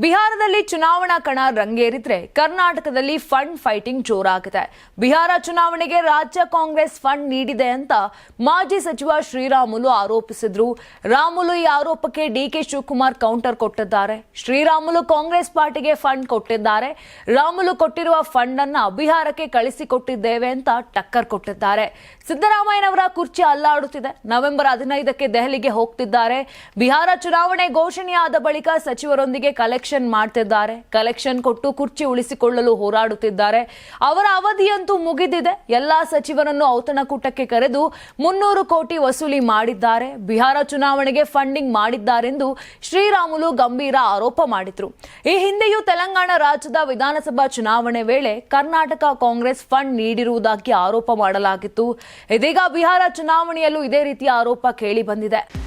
ಬಿಹಾರದಲ್ಲಿ ಚುನಾವಣಾ ಕಣ ರಂಗೇರಿದ್ರೆ ಕರ್ನಾಟಕದಲ್ಲಿ ಫಂಡ್ ಫೈಟಿಂಗ್ ಜೋರಾಗಿದೆ. ಬಿಹಾರ ಚುನಾವಣೆಗೆ ರಾಜ್ಯ ಕಾಂಗ್ರೆಸ್ ಫಂಡ್ ನೀಡಿದೆ ಅಂತ ಮಾಜಿ ಸಚಿವ ಶ್ರೀರಾಮುಲು ಆರೋಪಿಸಿದ್ರು. ರಾಮುಲು ಈ ಆರೋಪಕ್ಕೆ ಡಿಕೆ ಶಿವಕುಮಾರ್ ಕೌಂಟರ್ ಕೊಟ್ಟಿದ್ದಾರೆ. ಶ್ರೀರಾಮುಲು ಕಾಂಗ್ರೆಸ್ ಪಾರ್ಟಿಗೆ ಫಂಡ್ ಕೊಟ್ಟಿದ್ದಾರೆ. ರಾಮುಲು ಕೊಟ್ಟಿರುವ ಫಂಡ್ ಅನ್ನ ಬಿಹಾರಕ್ಕೆ ಕಳಿಸಿಕೊಟ್ಟಿದ್ದೇವೆ ಅಂತ ಟಕ್ಕರ್ ಕೊಟ್ಟಿದ್ದಾರೆ. ಸಿದ್ದರಾಮಯ್ಯನವರ ಕುರ್ಚಿ ಅಲ್ಲಾಡುತ್ತಿದೆ. ನವೆಂಬರ್ ಹದಿನೈದಕ್ಕೆ ದೆಹಲಿಗೆ ಹೋಗ್ತಿದ್ದಾರೆ. ಬಿಹಾರ ಚುನಾವಣೆ ಘೋಷಣೆಯಾದ ಬಳಿಕ ಸಚಿವರೊಂದಿಗೆ ಕಲೆಕ್ಷನ್ ಮಾಡ್ತಿದ್ದಾರೆ ಕಲೆಕ್ಷನ್ ಕೊಟ್ಟು ಕುರ್ಚಿ ಉಳಿಸಿಕೊಳ್ಳಲು ಹೋರಾಡುತ್ತಿದ್ದಾರೆ. ಅವರ ಅವಧಿಯಂತೂ ಮುಗಿದಿದೆ. ಎಲ್ಲಾ ಸಚಿವರನ್ನು ಔತಣಕೂಟಕ್ಕೆ ಕರೆದು ಮುನ್ನೂರು ಕೋಟಿ ವಸೂಲಿ ಮಾಡಿದ್ದಾರೆ. ಬಿಹಾರ ಚುನಾವಣೆಗೆ ಫಂಡಿಂಗ್ ಮಾಡಿದ್ದಾರೆಂದು ಶ್ರೀರಾಮುಲು ಗಂಭೀರ ಆರೋಪ ಮಾಡಿದ್ರು. ಈ ಹಿಂದೆಯೂ ತೆಲಂಗಾಣ ರಾಜ್ಯದ ವಿಧಾನಸಭಾ ಚುನಾವಣೆ ವೇಳೆ ಕರ್ನಾಟಕ ಕಾಂಗ್ರೆಸ್ ಫಂಡ್ ನೀಡಿರುವುದಾಗಿ ಆರೋಪ ಮಾಡಲಾಗಿತ್ತು. ಇದೀಗ ಬಿಹಾರ ಚುನಾವಣೆಯಲ್ಲೂ ಇದೇ ರೀತಿಯ ಆರೋಪ ಕೇಳಿ ಬಂದಿದೆ.